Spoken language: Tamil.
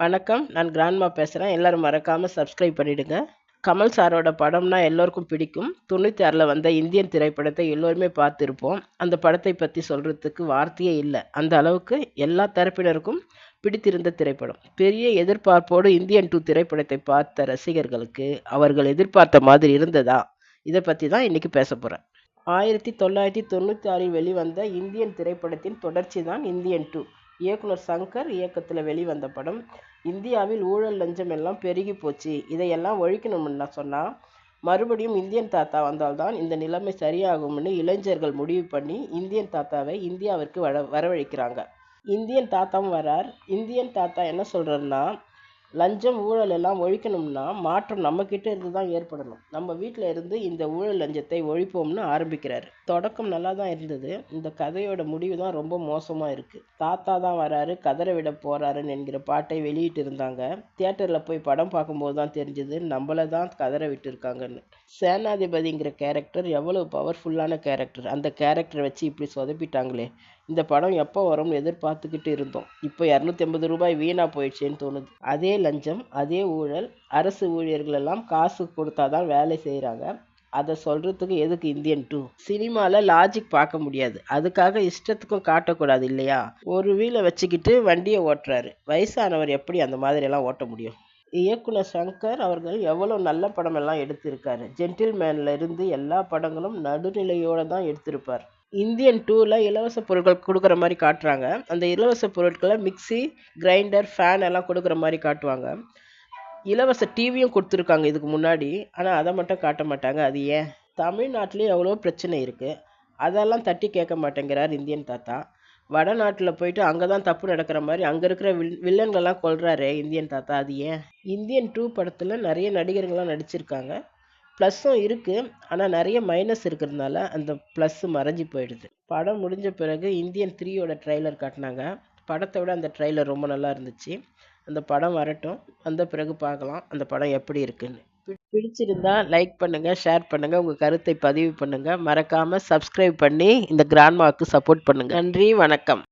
வணக்கம். நான் கிராண்ட்மா பேசுகிறேன் எல்லாரும் மறக்காமல் சப்ஸ்கிரைப் பண்ணிடுங்க. கமல் சாரோட படம்னா எல்லோருக்கும் பிடிக்கும். 96ல வந்த இந்தியன் திரைப்படத்தை எல்லோருமே பார்த்துருப்போம் அந்த படத்தை பற்றி சொல்கிறதுக்கு வார்த்தையே இல்லை அந்த அளவுக்கு எல்லா தரப்பினருக்கும் பிடித்திருந்த திரைப்படம். பெரிய எதிர்பார்ப்போடு இந்தியன் டூ திரைப்படத்தை பார்த்த ரசிகர்களுக்கு அவர்கள் எதிர்பார்த்த மாதிரி இருந்ததா? இதை பற்றி தான் இன்றைக்கி பேச போகிறேன் ஆயிரத்தி தொள்ளாயிரத்தி தொண்ணூற்றி ஆறில் வெளிவந்த இந்தியன் திரைப்படத்தின் தொடர்ச்சி தான் இந்தியன் டூ இயக்குனர் சங்கர் இயக்கத்தில் வெளிவந்த படம். இந்தியாவில் ஊழல், லஞ்சம் எல்லாம் பெருகி போச்சு. இதையெல்லாம் ஒழிக்கணும்னு சொன்னால் மறுபடியும் இந்தியன் தாத்தா வந்தால் தான் இந்த நிலைமை சரியாகும்னு இளைஞர்கள் முடிவு பண்ணி இந்தியன் தாத்தாவை இந்தியாவிற்கு வர வரவழைக்கிறாங்க. இந்தியன் தாத்தாவும் வரார். இந்தியன் தாத்தா என்ன சொல்றாருன்னா, லஞ்சம், ஊழல் எல்லாம் ஒழிக்கணும்னா மாற்றம் நம்மக்கிட்ட இருந்து தான் ஏற்படணும். நம்ம வீட்டில் இருந்து இந்த ஊழல், லஞ்சத்தை ஒழிப்போம்னு ஆரம்பிக்கிறாரு. தொடக்கம் நல்லா தான் இருந்தது. இந்த கதையோட முடிவு தான் ரொம்ப மோசமாக இருக்குது தாத்தா தான் வராரு, கதற விடப் போகிறாருன்னு என்கிற பாட்டை வெளியிட்டிருந்தாங்க. தியேட்டரில் போய் படம் பார்க்கும்போது தான் தெரிஞ்சது நம்மளை தான் கதற விட்டுருக்காங்கன்னு சேனாதிபதிங்கிற கேரக்டர் எவ்வளவு பவர்ஃபுல்லான கேரக்டர். அந்த கேரக்டரை வச்சு இப்படி சொதப்பிட்டாங்களே. இந்த படம் எப்போ வரும்னு எதிர்பார்த்துக்கிட்டு இருந்தோம். இப்போ இரநூத்தி ஐம்பது ரூபாய் வீணாக போயிடுச்சேன்னு தோணுது. அதே லஞ்சம், அதே ஊழல். அரசு ஊழியர்களெல்லாம் காசு கொடுத்தா தான் வேலை செய்கிறாங்க அதை சொல்கிறதுக்கு எதுக்கு இந்தியன் டூ சினிமாவில் லாஜிக் பார்க்க முடியாது. அதுக்காக இஷ்டத்துக்கும் காட்டக்கூடாது இல்லையா? ஒரு வீலை வச்சுக்கிட்டு வண்டியை ஓட்டுறாரு. வயசானவர் எப்படி அந்த மாதிரியெல்லாம் ஓட்ட முடியும்? இயக்குனர் சங்கர் அவர்கள் எவ்வளோ நல்ல படமெல்லாம் எடுத்திருக்காரு. ஜென்டில்மேன்ல இருந்து எல்லா படங்களும் நடுநிலையோடு தான் எடுத்திருப்பார். இந்தியன் டூவில் இலவச பொருட்கள் கொடுக்குற மாதிரி காட்டுறாங்க. அந்த இலவச பொருட்களை மிக்ஸி, கிரைண்டர், ஃபேன் எல்லாம் கொடுக்குற மாதிரி காட்டுவாங்க. இலவச டிவியும் கொடுத்துருக்காங்க இதுக்கு முன்னாடி. ஆனால் அதை மட்டும் காட்ட மாட்டாங்க. அது ஏன்? தமிழ்நாட்டிலே எவ்வளோ பிரச்சனை இருக்குது அதெல்லாம் தட்டி கேட்க மாட்டேங்கிறார் இந்தியன் தாத்தா. வடநாட்டில் போயிட்டு அங்கே தான் தப்பு நடக்கிற மாதிரி அங்கே இருக்கிற வில் வில்லன்கள்லாம் கொள்கிறாரு இந்தியன் தாத்தா. அது ஏன்? இந்தியன் டூ படத்தில் நிறைய நடிகர்கள்லாம் நடிச்சிருக்காங்க. ப்ளஸ்ஸும் இருக்குது ஆனால் நிறைய மைனஸ் இருக்கிறதுனால அந்த ப்ளஸ்ஸு மறைஞ்சு போயிடுது. படம் முடிஞ்ச பிறகு இந்தியன் த்ரீயோட ட்ரெய்லர் காட்டினாங்க படத்தை விட அந்த ட்ரெய்லர் ரொம்ப நல்லா இருந்துச்சு. அந்த படம் வரட்டும். வந்த பிறகு பார்க்கலாம். அந்த படம் எப்படி இருக்குன்னு. பி பிடிச்சிருந்தா லைக் பண்ணுங்கள் ஷேர் பண்ணுங்கள் உங்கள் கருத்தை பதிவு பண்ணுங்கள் மறக்காமல் சப்ஸ்கிரைப் பண்ணி இந்த கிராண்ட்மாவுக்கு சப்போர்ட் பண்ணுங்கள் நன்றி, வணக்கம்.